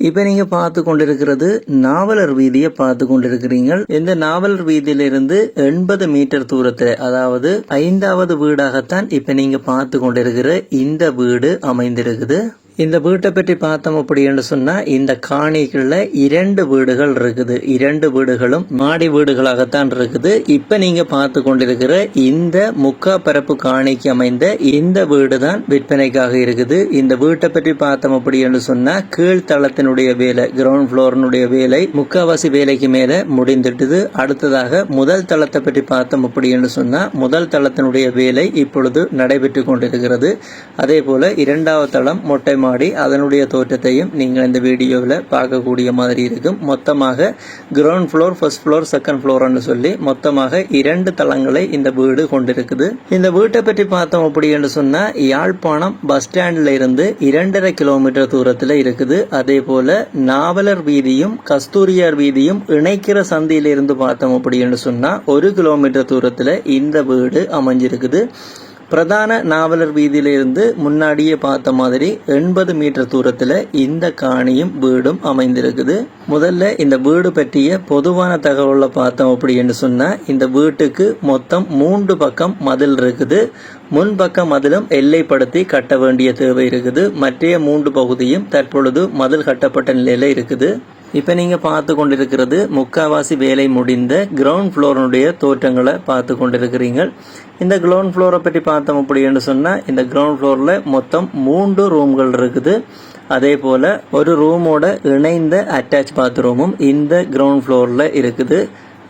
இப்ப நீங்க பார்த்து கொண்டிருக்கிறது நாவலர் வீதியை பார்த்து கொண்டிருக்கிறீர்கள். இந்த நாவலர் வீதியிலிருந்து எண்பது மீட்டர் தூரத்தில் அதாவது ஐந்தாவது வீடாகத்தான் இப்ப நீங்க பார்த்து கொண்டிருக்கிற இந்த வீடு அமைந்திருக்குது. இந்த வீட்டை பற்றி பார்த்தோம் அப்படின்னு சொன்னால் இந்த காணிகளில் இரண்டு வீடுகள் இருக்குது. இரண்டு வீடுகளும் மாடி வீடுகளாகத்தான் இருக்குது. இப்போ நீங்கள் பார்த்து கொண்டிருக்கிற இந்த முக்கா பரப்பு காணிக்கு அமைந்த இந்த வீடு தான் விற்பனைக்காக இருக்குது. இந்த வீட்டை பற்றி பார்த்தோம் அப்படின்னு சொன்னா கீழ்த்தளத்தினுடைய வேலை கிரவுண்ட் ஃப்ளோர்னுடைய வேலை முக்காவாசி வேலைக்கு மேலே முடிந்துட்டுது அடுத்ததாக முதல் தளத்தை பற்றி பார்த்தோம் அப்படின்னு சொன்னா முதல் தளத்தினுடைய வேலை இப்பொழுது நடைபெற்று கொண்டிருக்கிறது. அதே போல இரண்டாவது தளம் மொட்டை மாடி அதனுடைய தோற்றத்தையும் நீங்கள் இந்த வீடியோவில் பார்க்கக்கூடிய மாதிரி இருக்கும். மொத்தமாக ground floor first floor second ஃப்ளோர்னு சொல்லி மொத்தமாக இரண்டு தளங்களை இந்த வீடு கொண்டிருக்குது. இந்த வீட்டை பற்றி பார்த்தோம் அப்படின்னு சொன்னால் யாழ்ப்பாணம் பஸ் ஸ்டாண்டில் இருந்து இரண்டரை கிலோமீட்டர் தூரத்தில் இருக்குது. அதே போல நாவலர் வீதியும் கஸ்தூரியார் வீதியும் இணைக்கிற சந்தியிலிருந்து பார்த்தோம் அப்படின்னு சொன்னால் ஒரு கிலோமீட்டர் தூரத்தில் இந்த வீடு அமைஞ்சிருக்குது. பிரதான நாவலர் வீதியிலிருந்து முன்னாடியே பார்த்த மாதிரி எண்பது மீட்டர் தூரத்தில் இந்த காணியும் வீடும் அமைந்திருக்குது. முதல்ல இந்த வீடு பற்றிய பொதுவான தகவலை பார்த்தோம் அப்படின்னு சொன்னால் இந்த வீட்டுக்கு மொத்தம் மூன்று பக்கம் மதில் இருக்குது. முன்பக்கம் மதிலும் எல்லைப்படுத்தி கட்ட வேண்டிய தேவை இருக்குது. மற்ற மூன்று பகுதியும் தற்பொழுது மதில் கட்டப்பட்ட நிலையில் இருக்குது. இப்போ நீங்கள் பார்த்து கொண்டிருக்கிறது முக்காவாசி வேலை முடிந்த கிரவுண்ட் ஃப்ளோருடைய தோற்றங்களை பார்த்து கொண்டிருக்கிறீங்க இந்த கிரவுண்ட் ஃப்ளோரை பற்றி பார்த்தோம் அப்படின்னு சொன்னால் இந்த கிரவுண்ட் ஃப்ளோரில் மொத்தம் மூன்று ரூம்கள் இருக்குது. அதே போல் ஒரு ரூமோட இணைந்த அட்டாச் பாத்ரூமும் இந்த கிரவுண்ட் ஃப்ளோரில் இருக்குது.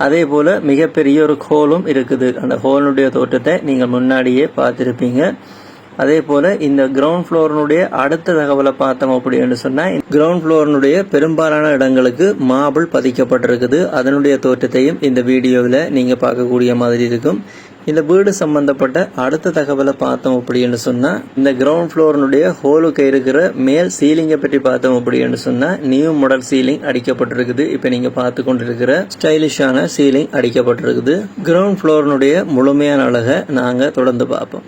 அதே போல் மிகப்பெரிய ஒரு ஹோலும் இருக்குது. அந்த ஹோலுடைய தோற்றத்தை நீங்கள் முன்னாடியே பார்த்துருப்பீங்க. அதே போல் இந்த கிரவுண்ட் ஃப்ளோரினுடைய அடுத்த தகவலை பார்த்தோம் அப்படின்னு சொன்னால் கிரவுண்ட் ஃப்ளோரினுடைய பெரும்பாலான இடங்களுக்கு மாபிள் பதிக்கப்பட்டிருக்குது. அதனுடைய தோற்றத்தையும் இந்த வீடியோவில் நீங்கள் பார்க்கக்கூடிய மாதிரி இருக்கும். இந்த வீடு சம்பந்தப்பட்ட அடுத்த தகவலை பார்த்தோம் அப்படின்னு சொன்னால் இந்த கிரவுண்ட் ஃப்ளோரினுடைய ஹோலுக்கு இருக்கிற மேல் சீலிங்கை பற்றி பார்த்தோம் அப்படின்னு சொன்னால் நியூ மாடல் சீலிங் அடிக்கப்பட்டிருக்குது. இப்போ நீங்கள் பார்த்து கொண்டிருக்கிற ஸ்டைலிஷான சீலிங் அடிக்கப்பட்டிருக்குது. கிரவுண்ட் ஃப்ளோரினுடைய முழுமையான அழகை நாங்கள் தொடர்ந்து பார்ப்போம்.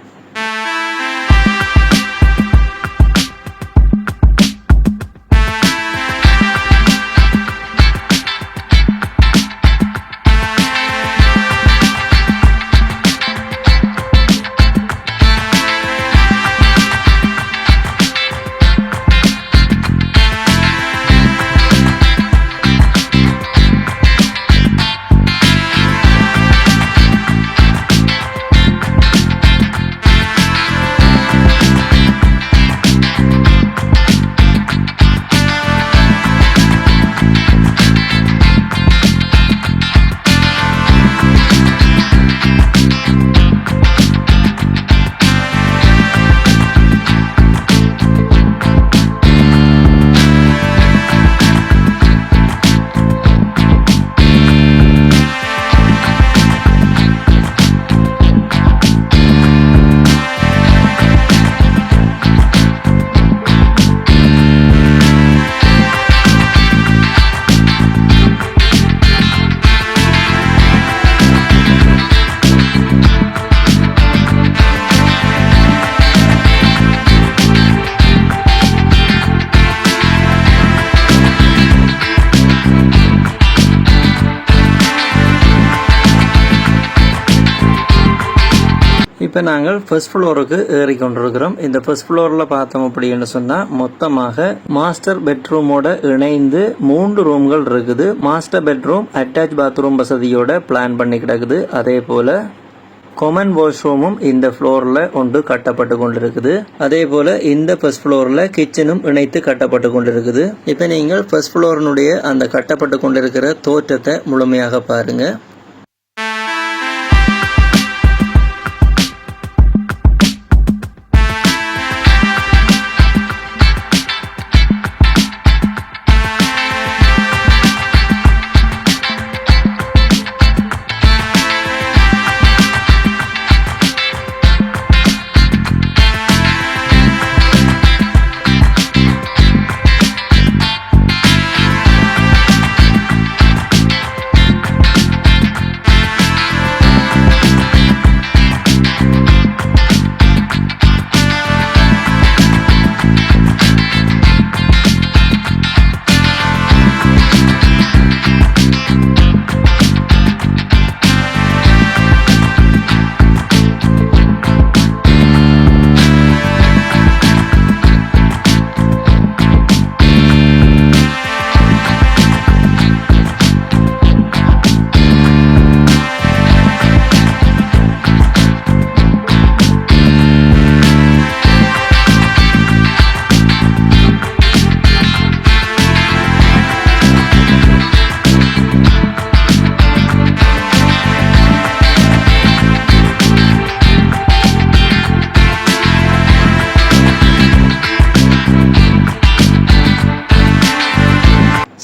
இப்போ நாங்கள் ஃபர்ஸ்ட் ஃப்ளோருக்கு ஏறி கொண்டிருக்கிறோம். இந்த ஃபர்ஸ்ட் ஃப்ளோரில் பார்த்தோம் அப்படின்னு சொன்னால் மொத்தமாக மாஸ்டர் பெட்ரூமோட இணைந்து மூன்று ரூம்கள் இருக்குது. மாஸ்டர் பெட்ரூம் அட்டாச் பாத்ரூம் வசதியோட பிளான் பண்ணி கிடக்குது. அதே போல் கொமன் வாஷ்ரூமும் இந்த ஃப்ளோரில் ஒன்று கட்டப்பட்டு கொண்டிருக்குது. அதே போல் இந்த ஃபர்ஸ்ட் ஃப்ளோரில் கிச்சனும் இணைத்து கட்டப்பட்டு கொண்டிருக்குது. இப்போ நீங்கள் ஃபர்ஸ்ட் ஃப்ளோரினுடைய அந்த கட்டப்பட்டு கொண்டிருக்கிற தோற்றத்தை முழுமையாக பாருங்கள்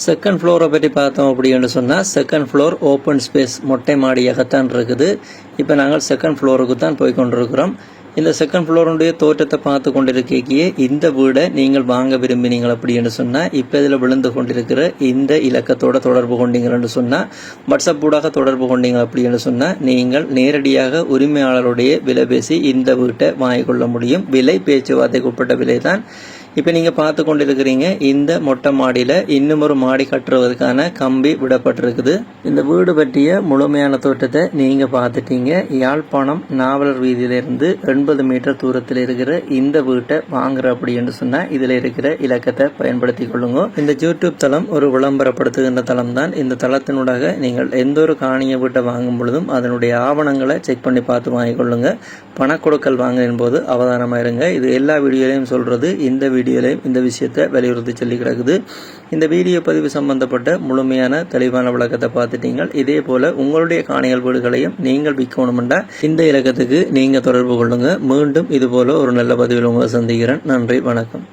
செகண்ட் ஃப்ளோரை பற்றி பார்த்தோம் அப்படின்னு சொன்னால் செகண்ட் ஃப்ளோர் ஓப்பன் ஸ்பேஸ் மொட்டை மாடியாகத்தான் இருக்குது. இப்போ நாங்கள் செகண்ட் ஃப்ளோருக்கு தான் போய் கொண்டிருக்கிறோம். இந்த செகண்ட் ஃப்ளோருடைய தோற்றத்தை பார்த்து கொண்டிருக்கையே இந்த வீடை நீங்கள் வாங்க விரும்பினீங்கள் அப்படின்னு சொன்னால் இப்போ இதில் விழுந்து கொண்டிருக்கிற இந்த இலக்கத்தோட தொடர்பு கொண்டீங்கன்னு சொன்னால் வாட்ஸ்அப் ஊடாக தொடர்பு கொண்டீங்க அப்படின்னு சொன்னால் நீங்கள் நேரடியாக உரிமையாளருடைய விலை பேசி இந்த வீட்டை வாங்கிக்கொள்ள முடியும். விலை பேச்சுவார்த்தைக்கு உட்பட்ட விலை தான் இப்போ நீங்கள் பார்த்து கொண்டிருக்கிறீங்க இந்த மொட்டை மாடியில் இன்னும் ஒரு மாடி கட்டுறதுக்கான கம்பி விடப்பட்டிருக்குது. இந்த வீடு பற்றிய முழுமையான தோட்டத்தை நீங்கள் பார்த்துட்டீங்க. யாழ்ப்பாணம் நாவலர் வீதியிலிருந்து எண்பது மீட்டர் தூரத்தில் இருக்கிற இந்த வீட்டை வாங்குற அப்படின்னு சொன்னால் இதில் இருக்கிற இலக்கத்தை பயன்படுத்தி கொள்ளுங்க. இந்த யூடியூப் தளம் ஒரு விளம்பரப்படுத்துகின்ற தளம் தான் இந்த தளத்தினூடாக நீங்கள் எந்த ஒரு காணிய வீட்டை வாங்கும் பொழுதும் அதனுடைய ஆவணங்களை செக் பண்ணி பார்த்து வாங்கிக்கொள்ளுங்க பணக்கொடுக்கல் வாங்கின போது அவதானமாக இருங்க. இது எல்லா வீடியோலையும் சொல்கிறது இந்த வீடியோலையும் இந்த விஷயத்தை வலியுறுத்தி சொல்லி கிடக்குது. இந்த வீடியோ பதிவு சம்பந்தப்பட்ட முழுமையான தெளிவான விளக்கத்தை பார்த்துட்டீங்க இதே போல உங்களுடைய காணிகள் வீடுகளையும் நீங்கள் விற்கணும்னா இந்த இலக்கத்துக்கு நீங்கள் தொடர்பு கொள்ளுங்க. மீண்டும் இது போல ஒரு நல்ல பதிவில் உங்களை சந்திக்கிறேன். நன்றி வணக்கம்.